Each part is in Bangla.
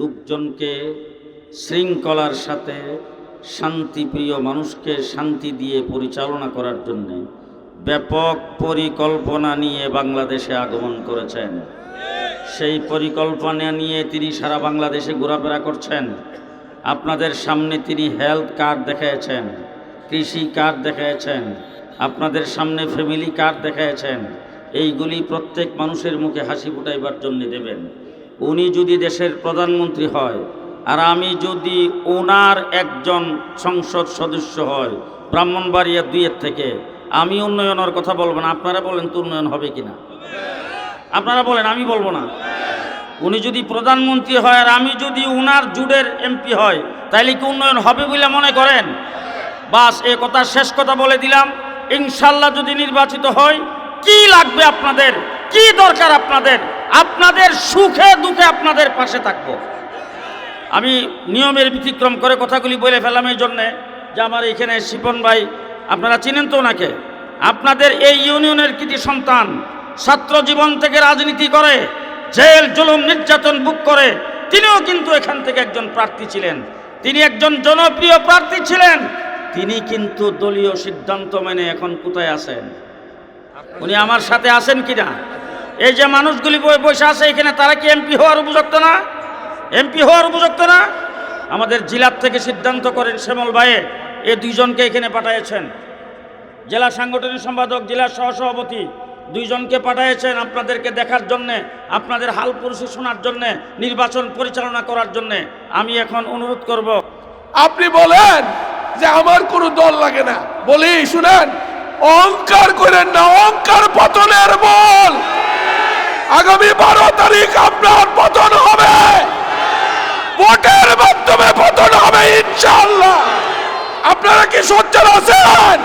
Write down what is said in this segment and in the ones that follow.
লোকজনকে শৃঙ্খলার সাথে শান্তিপ্রিয় মানুষকে শান্তি দিয়ে পরিচালনা করার জন্য ব্যাপক পরিকল্পনা নিয়ে বাংলাদেশে আগমন করেছেন। সেই পরিকল্পনা নিয়ে তিনি সারা বাংলাদেশে ঘোরাফেরা করছেন। আপনাদের সামনে তিনি হেলথ কার্ড দেখিয়েছেন কৃষি কার্ড দেখিয়েছেন আপনাদের সামনে ফ্যামিলি কার্ড দেখিয়েছেন এইগুলি প্রত্যেক মানুষের মুখে হাসি ফুটাইবার জন্য দেবেন। উনি যদি দেশের প্রধানমন্ত্রী হয় আর আমি যদি ওনার একজন সংসদ সদস্য হয় ব্রাহ্মণবাড়িয়া দুইয়ের থেকে, আমি উন্নয়নের কথা বলব না। আপনারা বলেন তো উন্নয়ন হবে কিনা? আপনারা বলেন, আমি বলব না। উনি যদি প্রধানমন্ত্রী হয় আর আমি যদি উনার জুডের এমপি হয়, তাইলে কি উন্নয়ন হবে বলে মনে করেন? বাস, এ কথা শেষ কথা বলে দিলাম। ইনশাল্লাহ যদি নির্বাচিত হয়, কি লাগবে আপনাদের? কি দরকার আপনাদের? আপনাদের সুখে দুঃখে আপনাদের পাশে থাকব। আমি নিয়মের ব্যতিক্রম করে কথাগুলি বলে ফেলাম এই জন্যে যে আমার এখানে শিপন ভাই, আপনারা চিনেন তো ওনাকে? আপনাদের এই ইউনিয়নের কৃতি সন্তান ছাত্র জীবন থেকে রাজনীতি করে, জেল, জুলুম, নির্যাতন বুক করে, তিনিও কিন্তু এখান থেকে একজন প্রার্থী ছিলেন। তিনি একজন জনপ্রিয় প্রার্থী ছিলেন। তিনি কিন্তু দলীয় সিদ্ধান্ত মেনে এখন কোথায় আছেন? উনি আমার সাথে আছেন কিনা? এই যে মানুষগুলি বসে আছে এখানে, তারা কি এমপি হওয়ার উপযুক্ত না? এমপি হওয়ার উপযুক্ত না? আমাদের জেলার থেকে সিদ্ধান্ত করেন শ্যামল ভাইয়ে এই দুইজনকে এখানে পাঠিয়েছেন। জেলা সাংগঠনিক সম্পাদক, জেলা সহসভাপতি, দুইজনকে পাঠিয়েছেন আপনাদেরকে দেখার জন্যে, আপনাদের হাল পরিস্থিতি শোনার জন্যে, নির্বাচন পরিচালনা করার জন্যে। আমি এখন অনুরোধ করব। আপনি বলেন যে আমার কোনো দল লাগে না। বলি, শুনেন, অহংকার করেন না, অহংকার পতনের বল। আগামী বারো তারিখ আপনার পতন হবে। ভোটের মাধ্যমে পতন হবে ইনশাল্লাহ আপনারা কি সজ্জন আছেন?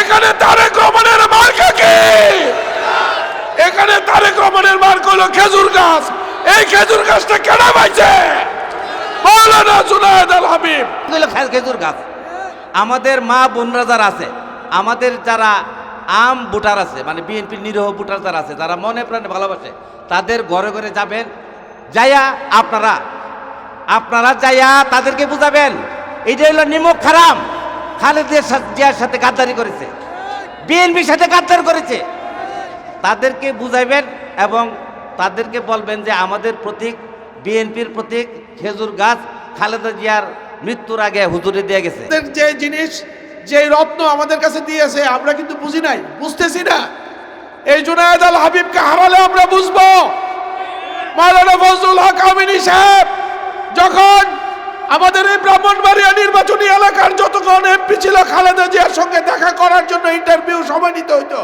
এখানে তারেক রহমানের মার্কা কি? এখানে তারেক রহমানের মার্ক হলো খেজুর গাছ। এই খেজুর গাছটা কেন পাইছে? মৌলানা জুনায়দ আল হাবিব। খেজুর গাছ। আমাদের মা বোনরা যারা আছে, আমাদের যারা আম ভোটার আছে মানে বিএনপির নিরহ ভোটার যারা আছে, যারা মনে প্রাণে ভালোবাসে, তাদের ঘরে ঘরে যাবেন, যাইয়া আপনারা আপনারা যাইয়া তাদেরকে বুঝাবেন। এটা হলো নিমক খারাম। খালেদের জিয়ার সাথে গাদ্দারি করেছে, বিএনপির সাথে গাদ্দারি করেছে। তাদেরকে বুঝাইবেন এবং তাদেরকে বলবেন যে আমাদের প্রতীক, বিএনপির প্রতীক খেজুর গাছ খালেদা জিয়ার মৃত্যুর আগে হুজুরে দিয়ে গেছে। যে জিনিস যে রত্ন আমাদের কাছে দিয়েছে, আমরা কিন্তু বুঝি নাই, বুঝতেছি না। এই জুনায়দ আল হাবিবকে হারালে আমরা বুঝব। হক আমিনী সাহেব, যখন আমাদের এই ব্রাহ্মণবাড়িয়া নির্বাচনী এলাকার যতক্ষণ এমপি ছিল, খালেদা জিয়ার সঙ্গে দেখা করার জন্য ইন্টারভিউ সময় নিতে হইতো।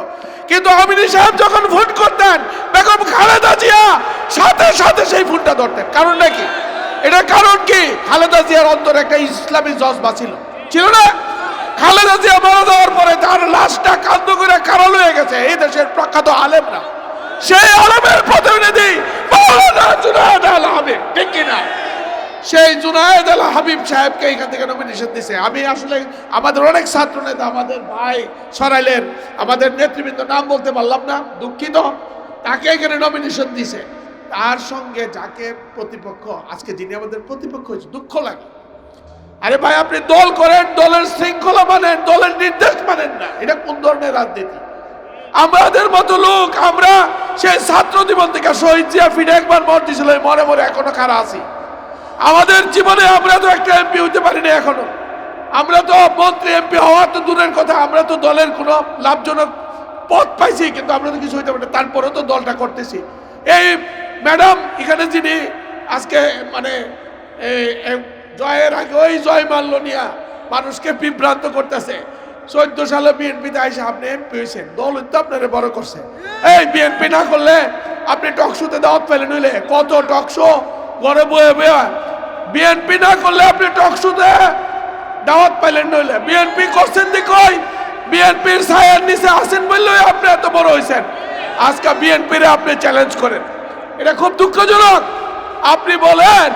কিন্তু আমিনী সাহেব যখন ভোট করতেন, বেগম খালেদা জিয়া সাথে সাথে সেই ভোটটা ধরতেন। কারণ নাকি? এটা কারণ কি? খালেদা জিয়ার অন্তরে একটা ইসলামী জজবা ছিল। ছিল না? খালেদা জিয়া মারা যাওয়ার পরে তার লাশটা কান্দ করে কারণ হয়ে গেছে। এই দেশের প্রখ্যাত আলেমরা। সেই আলেমের প্রতিনিধি মাওলানা জুনায়েদ আল হাবিব, ঠিক কিনা? সেই জুনায়েদ আল হাবিব সাহেবকে এখান থেকে নমিনেশন দিছে। আমি আসলে আমাদের অনেক ছাত্র নেতা আমাদের ভাই সরাইলের, আমাদের নেতৃবৃন্দ নাম বলতে পারলাম না, দুঃখিত। তাকে এখানে নমিনেশন দিছে। তার সঙ্গে যাকে প্রতিপক্ষ, আজকে যিনি আমাদের প্রতিপক্ষ হয়েছে, দুঃখ লাগে। আরে ভাই, আপনি দল করেন, দলের শৃঙ্খলা মানেন, দলের নির্দেশ মানেন না। এটা কোন ধরনের রাজনীতি? আমাদের মতো লোক, আমরা সেই ছাত্র জীবন থেকে শহীদ জিয়া ফিরে একবার মর দিছিল মরে মরে এখনও খারা আছি। আমাদের জীবনে আমরা তো একটা এমপি হইতে পারি না এখনও। আমরা তো মন্ত্রী এমপি হওয়া তো দূরের কথা, আমরা তো দলের কোনো লাভজনক পথ পাইছি, কিন্তু আমরা তো কিছু হইতে পারি তারপরেও তো দলটা করতেছি। এই ম্যাডাম, এখানে যিনি আজকে মানে জয়ের আগে ওই জয় মাল্য নিয়া মানুষকে বিভ্রান্ত করতেছে। চোদ্দ সালে বিএনপিতে আইসে আপনি এমপি হয়েছেন দল তো আপনারা বড় করছে। এই বিএনপি না করলে আপনি টকশোতে দাওয়াত পেলেন হইলে কত টকশো ঘরে বয়ে বয়ে বিএনপি না করলে আপনি টকশোতে দাওয়াত পাইলেন নইলে বিএনপি করছেন দি কই? বিএনপির ছায়ার নিচে আসেন বললেই আপনি এত বড় হয়েছেন আজকে বিএনপির আপনি চ্যালেঞ্জ করেন। এটা খুব দুঃখজনক। আপনি বলেন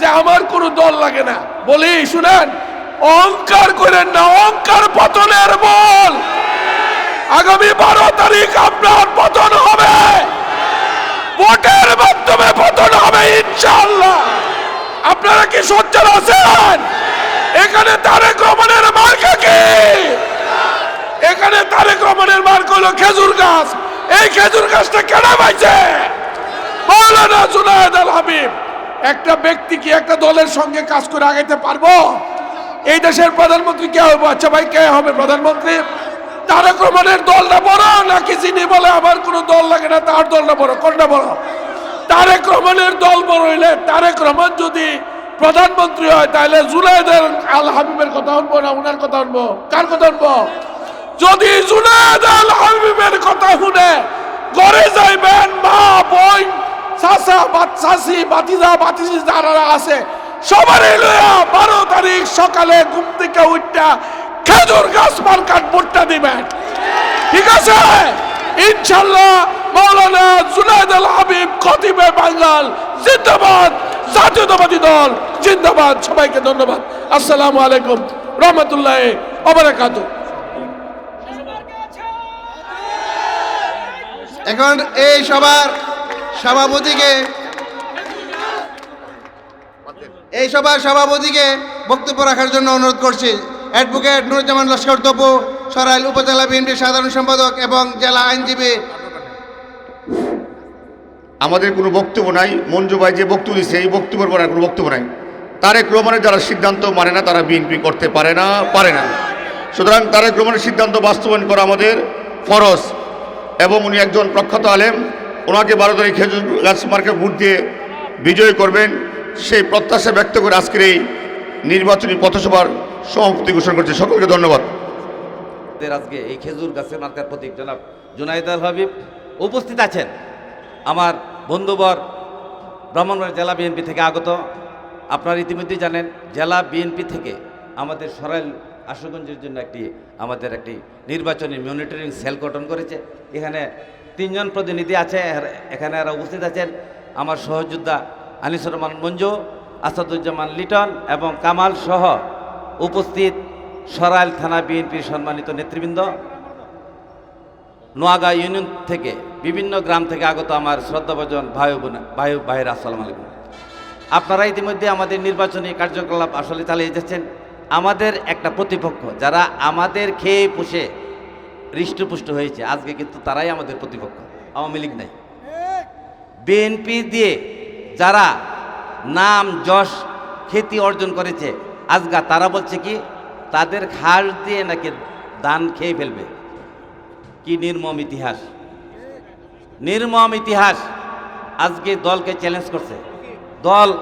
যে আমার কোনো দল লাগে না। বলি, শুনেন, অহংকার করেন না, অহংকার পতনের বল। আগামী বারো তারিখ আপনার পতন হবে। ভোটের মাধ্যমে পতন হবে, ইনশাআল্লাহ। আপনারা কি সজ্জন আছেন? এখানে তারেক রহমানের মার্কা কি? এখানে তারেক রহমানের মার্ক হলো খেজুর গাছ। এই খেজুর গাছটা কেন পাইছে। মৌলানা জুনায়দ আল হাবিব। একটা ব্যক্তি কি একটা দলের সঙ্গে কাজ করে আগাইতে পারব? এই দেশের প্রধানমন্ত্রী কে হবে আচ্ছা ভাই, কে হবে প্রধানমন্ত্রী? তারেক রহমানের দলটা বড় নাকি যিনি বলে আমার কোনো দল লাগে না, তার দলটা বড়? কোনটা বড়? তারেক রহমানের দল বড় হইলে তারেক রহমান যদি প্রধানমন্ত্রী হয়, তাহলে জুনায়দের আল হাবিবের কথা শুনব না উনার কথা শুনব? কার কথা শুনব? যদি জুনায়দ আল হাবিবের কথা শুনে, ঘরে যাইবেন মা, বোন চাচা বাচ্চাসি বাতিজা, বাতিজি যারা আছে, সবারই লইয়া বারো তারিখ সকালে ঘুম থেকে উঠটা খেজুর গাছ মার্কাট ভোটটা দিবেন। ঠিক আছে? ইনশাল্লাহ মৌলানা জুনায়দ আল হাবিব খতিবে বাঙ্গাল জিন্দাবাদ, জাতীয়তাবাদী দল জিন্দাবাদ। সবাইকে ধন্যবাদ। আসসালামু আলাইকুম, রহমতুল্লাহ ওবারাকাতুহ এখন এই সবার সভাপতিকে। এই সভার সভাপতিকে বক্তব্য রাখার জন্য অনুরোধ করছি। অ্যাডভোকেট নুরুজ্জামান লস্কর তপু, সরাইল উপজেলা বিএনপির সাধারণ সম্পাদক এবং জেলা আইনজীবী। আমাদের কোনো বক্তব্য নাই, মঞ্জু ভাই যে বক্তব্য দিচ্ছে এই বক্তব্যের পর কোনো বক্তব্য নাই। তারেক রহমানের যারা সিদ্ধান্ত মানে না, তারা বিএনপি করতে পারে না পারে না। সুতরাং তারেক রহমানের সিদ্ধান্ত বাস্তবায়ন করা আমাদের ফরজ এবং উনি একজন প্রখ্যাত আলেম। ওনাকে বারো তারিখ খেজুর গাছ মার্কে ভোট দিয়ে বিজয় করবেন, সেই প্রত্যাশা ব্যক্ত করে আজকের এই নির্বাচনী পথসভার সমাপ্তি ঘোষণা করছে। সকলকে ধন্যবাদ। আজকে এই খেজুর গাছের মার্কার প্রতীক জনাব জুনাইদ আল হাবিব উপস্থিত আছেন। আমার বন্ধুবর ব্রাহ্মণবাড়ি জেলা বিএনপি থেকে আগত, আপনারা ইতিমধ্যেই জানেন, জেলা বিএনপি থেকে আমাদের সরাইল আশুগঞ্জের জন্য একটি, আমাদের একটি নির্বাচনী মনিটরিং সেল গঠন করেছে। এখানে তিনজন প্রতিনিধি আছে এখানে এরা উপস্থিত আছেন আমার সহযোদ্ধা আনিসুর রহমান মঞ্জু, আসাদুজ্জামান লিটন এবং কামাল সহ উপস্থিত সরাইল থানা বিএনপির সম্মানিত নেতৃবৃন্দ। নোয়াগা ইউনিয়ন থেকে, বিভিন্ন গ্রাম থেকে আগত আমার শ্রদ্ধাভজন ভাই বোন, ভাই ভাইয়ের, আসসালামু আলাইকুম। আপনারা ইতিমধ্যে আমাদের নির্বাচনী কার্যকলাপ আসলে চালিয়ে যাচ্ছেন। আমাদের একটা প্রতিপক্ষ, যারা আমাদের খেয়ে পুষে হৃষ্টপুষ্ট হয়েছে, আজকে কিন্তু তারাই আমাদের প্রতিপক্ষ, আওয়ামী লীগ নাই। বিএনপি দিয়ে যারা নাম, যশ, খ্যাতি অর্জন করেছে আজগা তারা বলছে কি, তাদের ঘাস দিয়ে নাকি দান খেয়ে ফেলবে। কি নির্মম ইতিহাস। নির্মম ইতিহাস। আজকে দলকে চ্যালেঞ্জ করছে। দল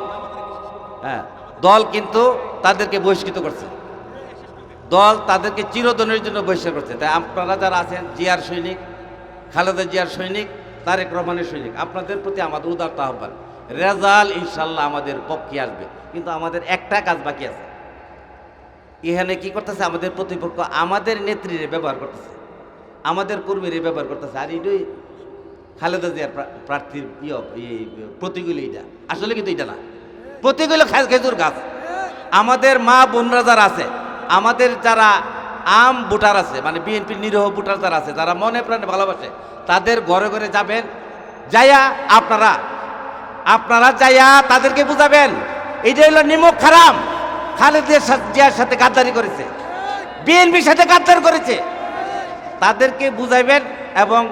হ্যাঁ। দল কিন্তু তাদেরকে বহিষ্কৃত করছে। দল তাদেরকে চিরদিনের জন্য বহিষ্কার করছে। তাই আপনারা যারা আছেন, জিয়ার সৈনিক, খালেদা জিয়ার সৈনিক, তারেক রহমানের সৈনিক, আপনাদের প্রতি আমাদের উদারতা আহ্বান। রেজাল ইনশাল্লাহ আমাদের পক্ষে আসবে। কিন্তু আমাদের একটা কাজ বাকি আছে। এখানে কি করতেছে? আমাদের প্রতিপক্ষ আমাদের নেত্রীরে ব্যবহার করতেছে। আমাদের কর্মীরে ব্যবহার করতেছে। আর এটাই খালেদা জিয়ার প্রা- প্রার্থীর ইয়ে এই প্রতিগুলি এটা। আসলে কিন্তু এটা না। প্রতিগুলো খেজুর গাছ। আমাদের মা বোনরা যারা আছে, আমাদের যারা আম ভোটার আছে মানে বিএনপির নিরহ ভোটার যারা আছে, যারা মনে প্রাণে ভালোবাসে, তাদের ঘরে ঘরে যাবেন, যাইয়া আপনারা আপনারা যাইয়া তাদেরকে বুঝাবেন। এটা হলো নিমক খারাম। খালেদের জিয়ার সাথে গাদ্দারি করেছে। বিএনপির সাথে গাদ্দার করেছে। তাদেরকে বুঝাইবেন এবং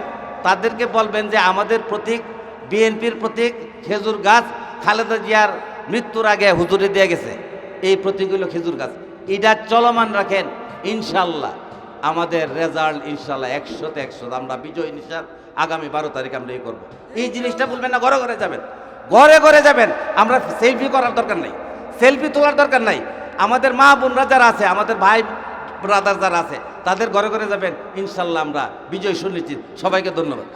তাদেরকে বলবেন যে আমাদের প্রতীক, বিএনপির প্রতীক খেজুর গাছ, খালেদা জিয়ার মৃত্যুর আগে হুজুরে দিয়ে গেছে, এই প্রতীকগুলো খেজুর গাছ। এটা চলমান রাখেন, ইনশাল্লাহ। আমাদের রেজাল্ট ইনশাল্লাহ একশোতে একশো, আমরা বিজয় নিশাল আগামী বারো তারিখ আমরা এই করব। এই জিনিসটা বলবেন না, ঘরে ঘরে যাবেন। ঘরে ঘরে যাবেন, আমরা সেলফি করার দরকার নাই সেলফি তোলার দরকার নাই। আমাদের মা বোনরা যারা আছে, আমাদের ভাই ব্রাদার যারা আছে, তাদের ঘরে ঘরে যাবেন, ইনশাল্লাহ আমরা বিজয় সুনিশ্চিত। সবাইকে ধন্যবাদ।